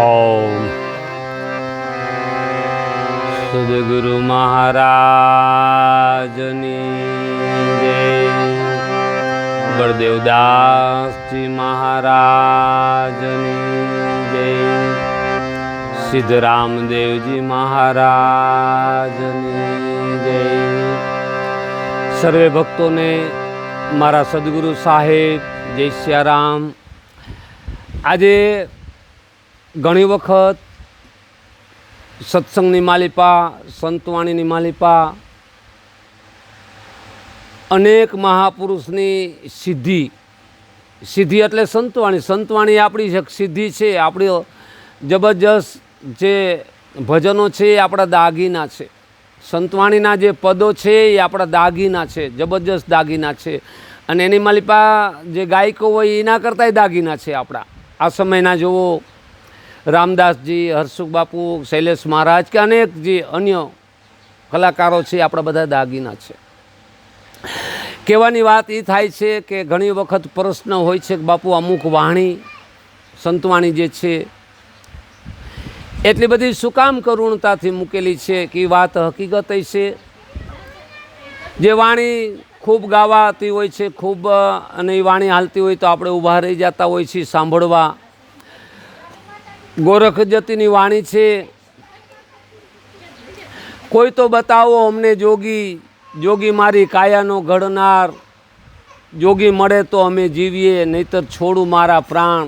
ઓમ સદગુરુ મહારાજની જય બળદેવદાસજી મહારાજની જય સિદ્ધરામદેવજી મહારાજની જય સર્વે ભક્તોને મારા સદગુરુ સાહેબ જય સિયારામ આજે ઘણી વખત સત્સંગની માલિપા, સંતવાણીની માલિપા, અનેક મહાપુરુષની સિદ્ધિ. સિદ્ધિ એટલે સંતવાણી. સંતવાણી આપણી જે સિદ્ધિ છે, આપણી જબરજસ્ત જે ભજનો છે, એ આપણા દાગીના છે. સંતવાણીના જે પદો છે, એ આપણા દાગીના છે, જબરજસ્ત દાગીના છે. અને એની માલિપા જે ગાયકો હોય, એના કરતાંય દાગીના છે આપણા. આ સમયના જુઓ રામદાસજી હર્ષુખ બાપુ, શૈલેષ મહારાજ કે અનેક જે અન્ય કલાકારો છે, આપણા બધા દાગીના છે. કહેવાની વાત એ થાય છે કે ઘણી વખત પ્રશ્ન હોય છે કે બાપુ અમુક વાણી, સંતવાણી જે છે, એટલી બધી શું કામ કરુણતાથી મૂકેલી છે કે વાત હકીકત છે. જે વાણી ખૂબ ગાવાતી હોય છે, ખૂબ અને એ વાણી હાલતી હોય તો આપણે ઊભા રહી જતા હોય છીએ, સાંભળવા. ગોરખ જતીની વાણી છે. કોઈ તો બતાવો અમને જોગી જોગી મારી કાયાનો ઘડનાર. જોગી મળે તો અમે જીવીએ, નહીતર છોડું મારા પ્રાણ.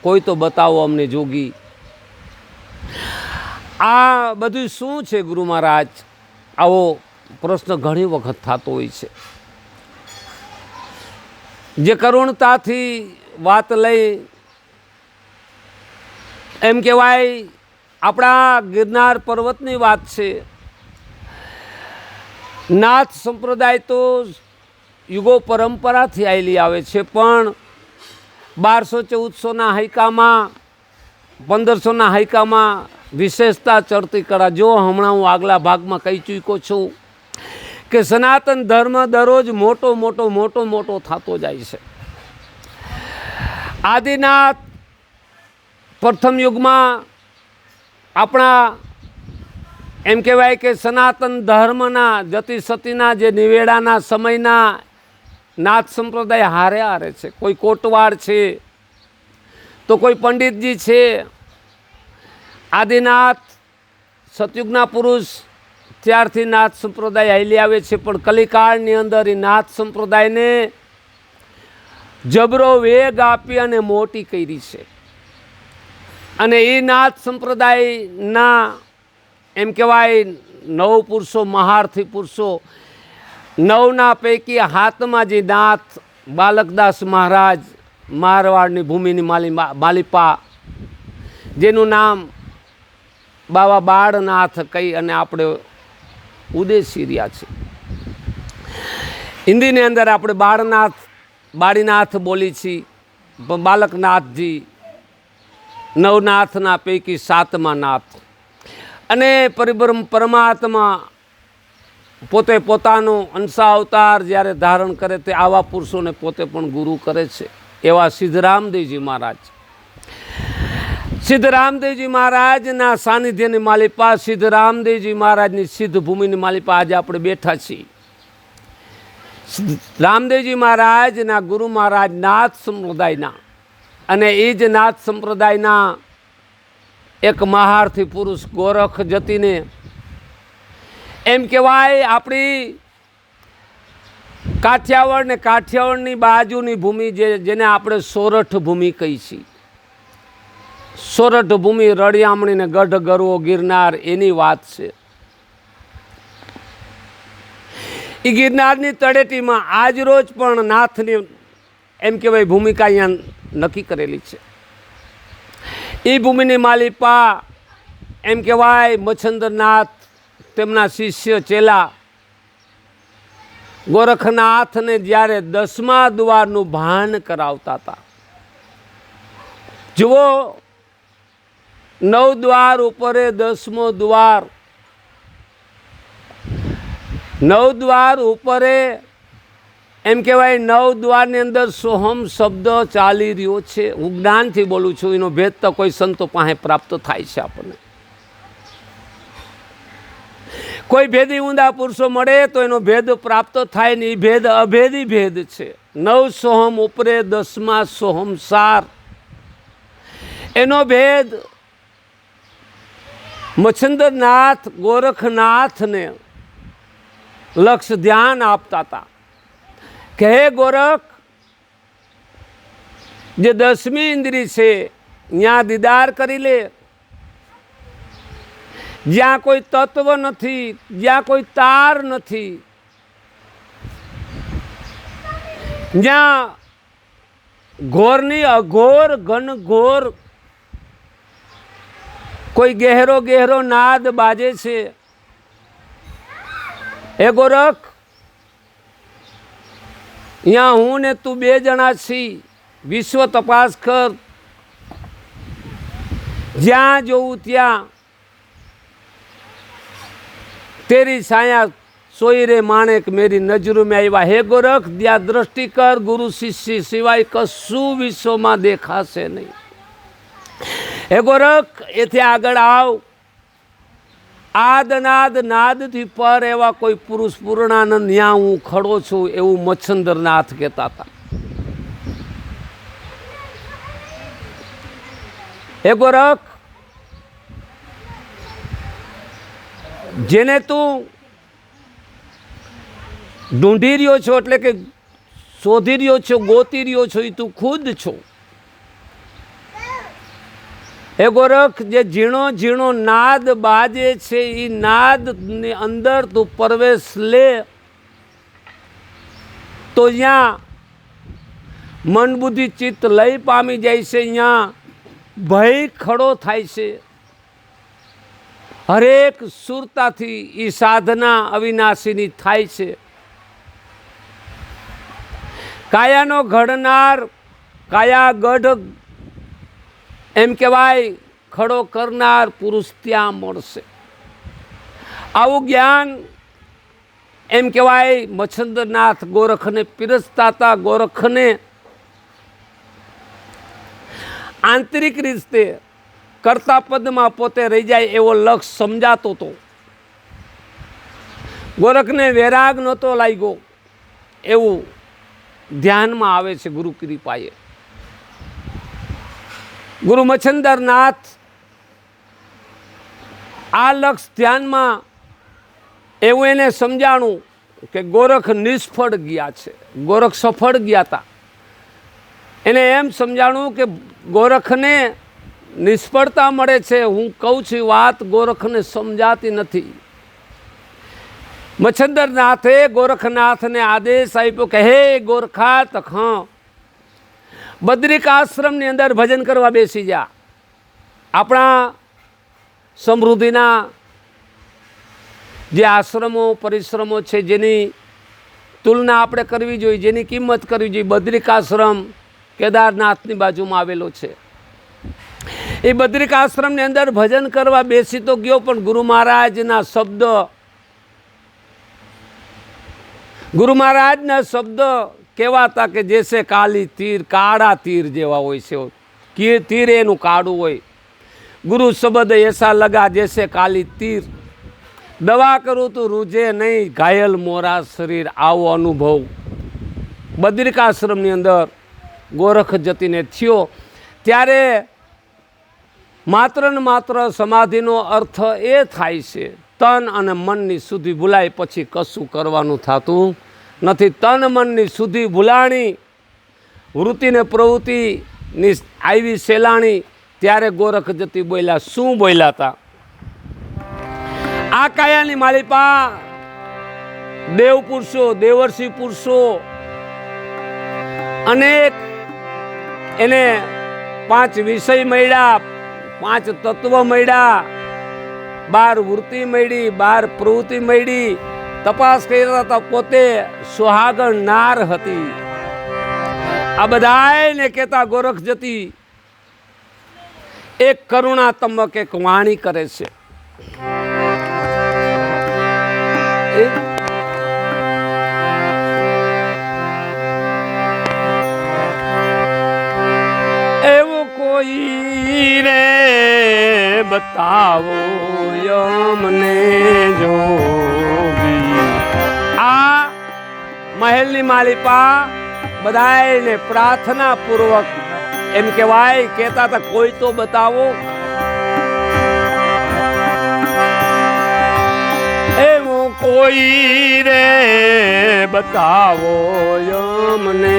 કોઈ તો બતાવો અમને જોગી. આ બધું શું છે ગુરુ મહારાજ? આવો પ્રશ્ન ઘણી વખત થતો હોય છે. જે કરુણતાથી વાત લઈ એમ કહેવાય, આપણા ગિરનાર પર્વતની વાત છે. નાથ સંપ્રદાય તો યુગો પરંપરાથી આવેલી આવે છે, પણ બારસો ચૌદસોના હાઈકામાં પંદરસોના હાઈકામાં વિશેષતા ચડતી કળા. જો હમણાં હું આગલા ભાગમાં કહી ચૂક્યો છું કે સનાતન ધર્મ દરરોજ મોટો મોટો મોટો મોટો થતો જાય છે. આદિનાથ પ્રથમ યુગમાં આપણા એમ કહેવાય કે સનાતન ધર્મના જતી સતીના જે નિવેડાના સમયના નાથ સંપ્રદાય હારે હારે છે. કોઈ કોટવાડ છે, તો કોઈ પંડિતજી છે, આદિનાથ, સતયુગના પુરુષ ત્યારથી નાથ સંપ્રદાય હાલી આવે છે, પણ કલિકાળની અંદર એ નાથ સંપ્રદાયને જબરો વેગ આપી અને મોટી કરી છે. અને એ નાથ સંપ્રદાયના એમ કહેવાય નવ પુરુષો, મહારથી પુરુષો, નવના પૈકી હાથમાં જે નાથ બાલકદાસ મહારાજ મારવાડની ભૂમિની માલી માલિપા, જેનું નામ બાબા બાળનાથ કહી અને આપણે ઉદેશી રહ્યા છે હિન્દીની અંદર આપણે બાળનાથ, બાળીનાથ બોલી છીએ બાલકનાથજી નવનાથના પૈકી સાતમા નાથ. અને પરિબ્રહ્મ પરમાત્મા પોતે પોતાનો અંશા અવતાર જ્યારે ધારણ કરે તે આવા પુરુષોને પોતે પણ ગુરુ કરે છે. એવા સિદ્ધરામદેવજી મહારાજ. સિદ્ધરામદેવજી મહારાજના સાનિધ્યની માલિપા સિદ્ધરામદેવજી મહારાજની સિદ્ધ ભૂમિની માલિપા આજે આપણે બેઠા છીએ. રામદેવજી મહારાજના ગુરુ મહારાજ નાથ સંપ્રદાયના. અને એ જ નાથ સંપ્રદાયના એક મહારથી પુરુષ ગોરખ જતીને એમ કહેવાય, આપણી કાઠિયાવાડ ને કાઠિયાવાડની બાજુની ભૂમિ જે, જેને આપણે સોરઠ ભૂમિ કહી છીએ. સોરઠ ભૂમિ રળિયામણી ને ગઢ ગરવો ગિરનાર એની વાત છે. એ ગિરનારની તળેટીમાં આજ રોજ પણ નાથની એમ કહેવાય ભૂમિકા અહીંયા નક્કી કરેલી છે. એ ભૂમિની માલિપા એમ કહેવાય, મચ્છંદ્રનાથ, તેમના શિષ્ય ચેલા. ગોરખનાથને જ્યારે દસમા દ્વારનું ભાન કરાવતા હતા. જુઓ, નવ દ્વાર ઉપરે દસમો દ્વાર. નવ દ્વાર ઉપરે એમ કહેવાય, નવ દ્વારની અંદર સોહમ શબ્દ ચાલી રહ્યો છે. હું જ્ઞાનથી બોલું છું, એનો ભેદ તો કોઈ સંતો પાસે પ્રાપ્ત થાય છે આપણને. કોઈ ભેદી ઊંડા પુરુષો મળે તો એનો ભેદ પ્રાપ્ત થાય ને એ ભેદ અભેદી ભેદ છે. નવ સોહમ ઉપરે દસમા સોહમ સાર. એનો ભેદ મચ્છંદરનાથ, ગોરખનાથને લક્ષ ધ્યાન આપતા હતા. કે હે ગોરખ, જે દસમી ઇન્દ્રી છે ત્યાં દીદાર કરી લે. જ્યાં કોઈ તત્વ નથી, જ્યાં કોઈ તાર નથી. જ્યાં ઘોરની અઘોર, ઘનઘોર કોઈ ગહેરો ગહેરો નાદ બાજે છે. એ ગોરખ અહીંયા હું ને તું બે જણા છી વિશ્વ તપાસ કર. જ્યાં જોવું ત્યાં. તેરી સાયા સોઈ રે માણેક મેરી નજરો મેં આવ્યા હે ગોરખ, દ્યા દ્રષ્ટિ કર, ગુરુ શિષ્ય સિવાય કશું વિશ્વમાં દેખાશે નહીં. હે ગોરખ, એથી આગળ આવ. આદનાદ નાદથી પર એવા કોઈ પુરુષ પૂર્ણાનંદ ન્યા હું ખડો છું એવું મચ્છંદરનાથ કહેતા હતા. હે ગોરખ, જેને તું ઢૂંઢી રહ્યો છો એટલે કે શોધી રહ્યો છો, ગોતી રહ્યો છો, એ તું ખુદ છો. હે ગોરખ, જે ઝીણો ઝીણો નાદ બાજે છે એ નાદની અંદર તું પ્રવેશ લે. તો ત્યાં મન બુદ્ધિ ચિત્ત લઈ પામી જાય છે અહીંયા ભય ખડો થાય છે. હરેક સુરતાથી એ સાધના અવિનાશીની થાય છે. કાયાનો ઘડનાર કાયા ગઢ એમ કહેવાય, ખડો કરનાર પુરુષ ત્યાં મળશે. આવું જ્ઞાન, એમ કહેવાય મચ્છંદરનાથ ગોરખને પીરસતા ગોરખને આંતરિક રીતે કરતા પદમાં પોતે રહી જાય એવો લક્ષ સમજાતો હતો ગોરખને વૈરાગ નહોતો લાગ્યો, એવું ધ્યાનમાં આવે છે ગુરુ કૃપાએ. ગુરુ મચ્છંદરનાથ આ લક્ષ ધ્યાનમાં એવું એને સમજાણું કે ગોરખ નિષ્ફળ ગયા છે. ગોરખ સફળ ગયા હતા એને એમ સમજાણું કે ગોરખને નિષ્ફળતા મળે છે. હું કહું છું વાત ગોરખને સમજાતી નથી. મચ્છંદરનાથે ગોરખનાથને આદેશ આપ્યો કે, હે ગોરખા તખ બદ્રિક આશ્રમની અંદર ભજન કરવા બેસી જા. આપણા સમૃદ્ધિના જે આશ્રમો, પરિશ્રમો છે, જેની તુલના આપણે કરવી જોઈએ, જેની કિંમત કરવી જોઈએ, બદ્રિક આશ્રમ કેદારનાથની બાજુમાં આવેલો છે. એ બદ્રિક આશ્રમની અંદર ભજન કરવા બેસી તો ગયો, પણ ગુરુ મહારાજના શબ્દ, ગુરુ મહારાજના શબ્દ કેવા કે કે જેસે કાલી તીર, કાળા તીર જેવા હોય છે. કે તીર એનું કાળું હોય. ગુરુ શબ્દ એસા લગા જેસે કાલી તીર. દવા કરું તો રૂજે નહીં, ઘાયલ મોરા શરીર, આવો અનુભવ. બદ્રિકાશ્રમની અંદર ગોરખ જતીને થયો. ત્યારે માત્ર ને માત્ર સમાધિનો અર્થ એ થાય છે, તન અને મનની સુધી ભૂલાય પછી કશું કરવાનું થતું નથી તન મનની સુધી ભૂલાણી વૃત્તિ ને પ્રવૃત્તિની આવી સેલાણી, ત્યારે ગોરખ જતી બોલ્યા, શું બોલ્યા હતા આ કાયાની માલિપા દેવ પુરુષો, દેવર્ષિ પુરુષો, અનેક એને પાંચ વિષય મળ્યા, પાંચ તત્વ મળ્યા, બાર વૃત્તિ મળી, બાર પ્રવૃત્તિ મળી તપાસ કર્યા હતા, પોતે સુહાગણ નાર હતી. આ બધાને કહેતા ગોરખ જતી, એક કરુણાત્મક એક વાણી કરે છે. માલિપા બધાને પ્રાર્થના પૂર્વક એમ કહેવાય, કહેતા હતા, કોઈ તો બતાવો. એવું કોઈ રે બતાવો યમને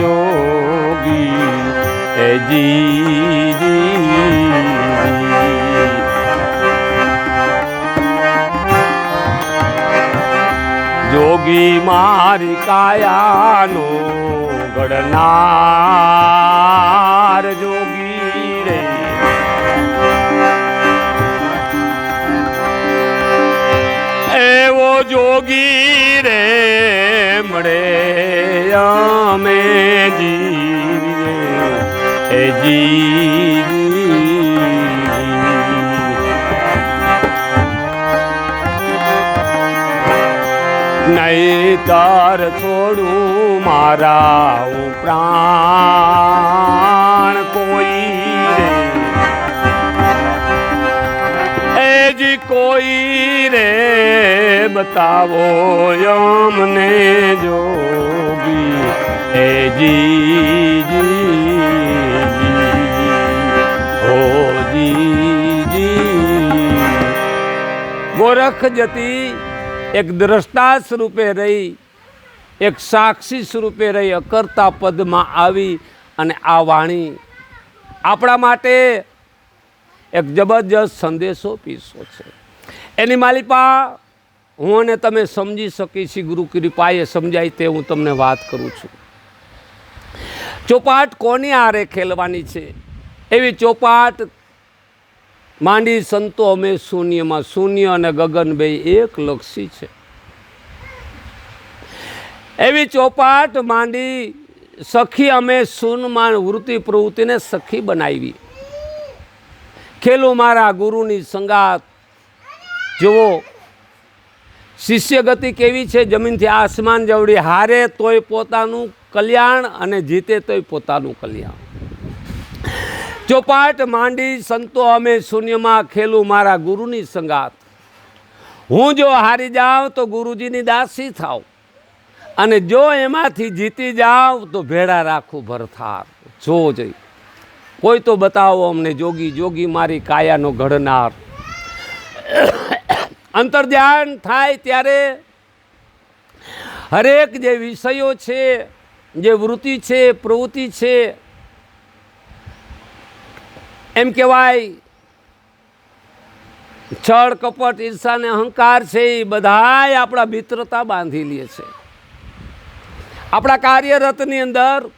જોગી જી જી જોગી મારી કાયાનો ગડનાર જોગી રે એવો જોગી રે મળે અમે જીવીએ એ જી નહીતર છોડું મારા હું પ્રાણ કોઈ રે. એ જી કોઈ રે બતાવો યમને જોગી. એ જી હો જી જી ગોરખ જતી એક દ્રષ્ટા સ્વરૂપે રહી, એક સાક્ષી સ્વરૂપે રહી, અકર્તા પદમાં આવી અને આ વાણી આપણા માટે એક જબરજસ્ત સંદેશો પીસો છે. એની માલિપા હું અને તમે સમજી શકી છીએ, ગુરુ કૃપાએ સમજાય તે હું તમને વાત કરું છું. ચોપાટ કોની આરે ખેલવાની છે? એવી ચોપાટ માંડી સંતો અમે શૂન્યમાં શૂન્ય અને ગગન બે એક લક્ષી છે. એવી ચોપાટ માંડી સખી અમે શૂનમાં વૃત્તિ પ્રવૃત્તિને સખી બનાવી. ખેલું મારા ગુરુની સંગાત. જુઓ શિષ્ય ગતિ કેવી છે? જમીનથી આસમાન જવડી હારે તોય પોતાનું કલ્યાણ અને જીતે તોય પોતાનું કલ્યાણ. ચોપાટ માંડી સંતો અમે શૂન્યમાં ખેલું મારા ગુરુની સંગાત. હું જો હારી જાઉં તો ગુરુજીની દાસી થાવ અને જો એમાંથી જીતી જાઉં તો ભેળા રાખું ભરથાર. જો જઈ. કોઈ તો બતાવો અમને જોગી જોગી મારી કાયાનો ઘડનાર. અંતર્ધ્યાન થાય ત્યારે હરેક જે વિષયો છે, જે વૃત્તિ છે, પ્રવૃત્તિ છે એમ કહેવાય છળ કપટ, ઈર્ષા ને અહંકાર છે એ બધાય આપણા મિત્રતા બાંધી લે છે. આપણા કાર્યરતની અંદર,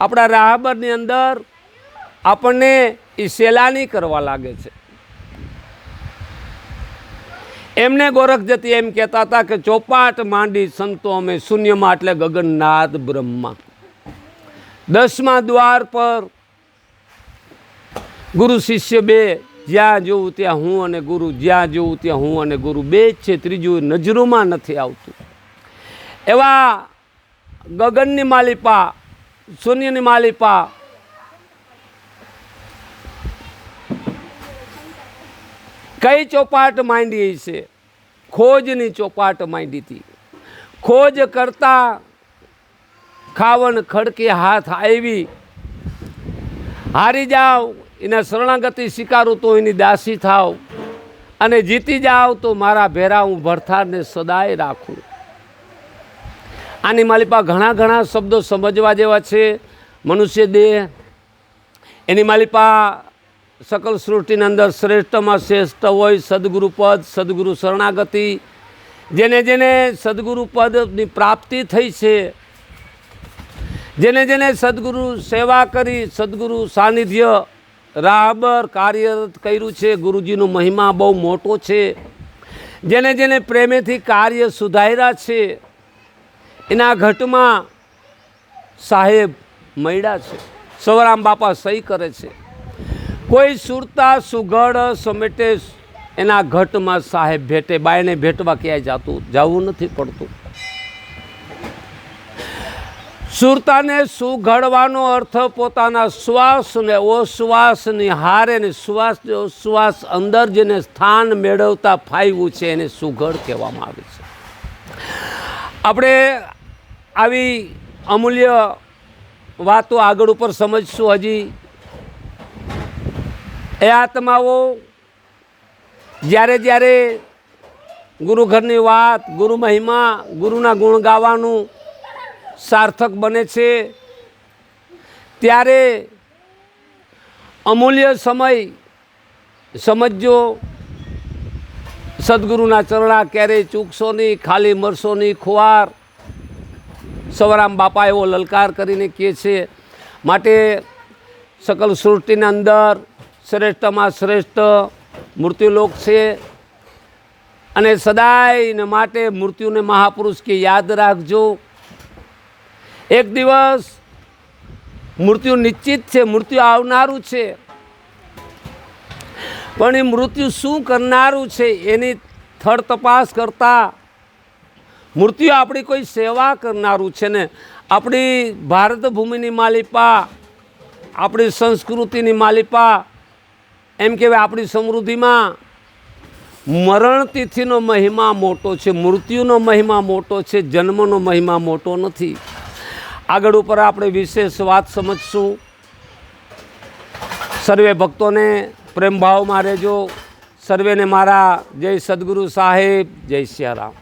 આપણા રાહબરની અંદર આપણને એ સેલાની કરવા લાગે છે. એમને ગોરખ જતી એમ કહેતા હતા કે ચોપાટ માંડી સંતો અમે શૂન્યમાં એટલે ગગનનાથ બ્રહ્મા. દસમા દ્વાર પર ગુરુ શિષ્ય બે, જ્યાં જોવું ત્યાં હું અને ગુરુ, જ્યાં જોઉં ત્યાં હું અને ગુરુ બે જ છે, ત્રીજું નજરોમાં નથી આવતું. એવા ગગનની માલિપા, શૂન્યની માલિપા, કઈ ચોપાટ માંડી છે? ખોજની ચોપાટ માંડી હતી. ખોજ કરતા ખાવણ ખડકે હાથ આવી હારી જાઓ એના શરણાગતિ સ્વીકારું તો એની દાસી થાવ. અને જીતી જાઓ તો મારા ભેરા હું ભરથારને સદાય રાખું. આની માલિપા ઘણા ઘણા શબ્દો સમજવા જેવા છે. મનુષ્ય દેહ, એની માલિપા સકલ સૃષ્ટિની અંદર શ્રેષ્ઠમાં શ્રેષ્ઠ હોય સદગુરુ પદ, સદગુરુ શરણાગતિ. જેને જેને સદગુરુ પદની પ્રાપ્તિ થઈ છે, જેને જેને સદગુરુ સેવા કરી, સદગુરુ સાનિધ્ય રાહબર કાર્યરત કર્યું છે. ગુરુજીનો મહિમા બહુ મોટો છે. જેને જેને પ્રેમેથી કાર્ય સુધાર્યા છે, એના ઘટમાં સાહેબ મળ્યા છે. સવરામ બાપા સહી કરે છે. કોઈ સુરતા સુઘડ સમેટે એના ઘટમાં સાહેબ ભેટે બાયને ભેટવા ક્યાંય જાતું, જવું નથી પડતું. સુરતાને સુઘડવાનો અર્થ પોતાના શ્વાસને ઓશ્વાસની હારે ને શ્વાસ શ્વાસ અંદર જેને સ્થાન મેળવતા ફાવ્યું છે એને સુઘડ કહેવામાં આવે છે. આપણે આવી અમૂલ્ય વાતો આગળ ઉપર સમજશું હજી. એ આત્માઓ જ્યારે જ્યારે ગુરુઘરની વાત, ગુરુ મહિમા, ગુરુના ગુણ ગાવાનું સાર્થક બને છે. ત્યારે અમૂલ્ય સમય સમજજો. સદગુરુના ચરણા ક્યારેય ચૂકશો નહીં, ખાલી મરશો નહીં, ખુવાર. સવરામ બાપા એવો લલકાર કરીને કહે છે. માટે સકલ સૃષ્ટિની અંદર શ્રેષ્ઠમાં શ્રેષ્ઠ મૃત્યુલોક છે. અને સદાયને માટે મૃત્યુને મહાપુરુષ કે યાદ રાખજો. એક દિવસ મૃત્યુ નિશ્ચિત છે, મૃત્યુ આવનારું છે. પણ એ મૃત્યુ શું કરનારું છે એની થડ તપાસ કરતાં મૃત્યુ આપણી કોઈ સેવા કરનારું છે ને? આપણી ભારત ભૂમિની માલિપા, આપણી સંસ્કૃતિની માલિપા, એમ કહેવાય આપણી સમૃદ્ધિમાં મરણ તિથિનો મહિમા મોટો છે, મૃત્યુનો મહિમા મોટો છે, જન્મનો મહિમા મોટો નથી. આગળ ઉપર આપણે વિશેષ વાત સમજશું. સર્વે ભક્તોને પ્રેમભાવમાં રહેજો. સર્વેને મારા જય સદગુરુ સાહેબ, જય સિયારામ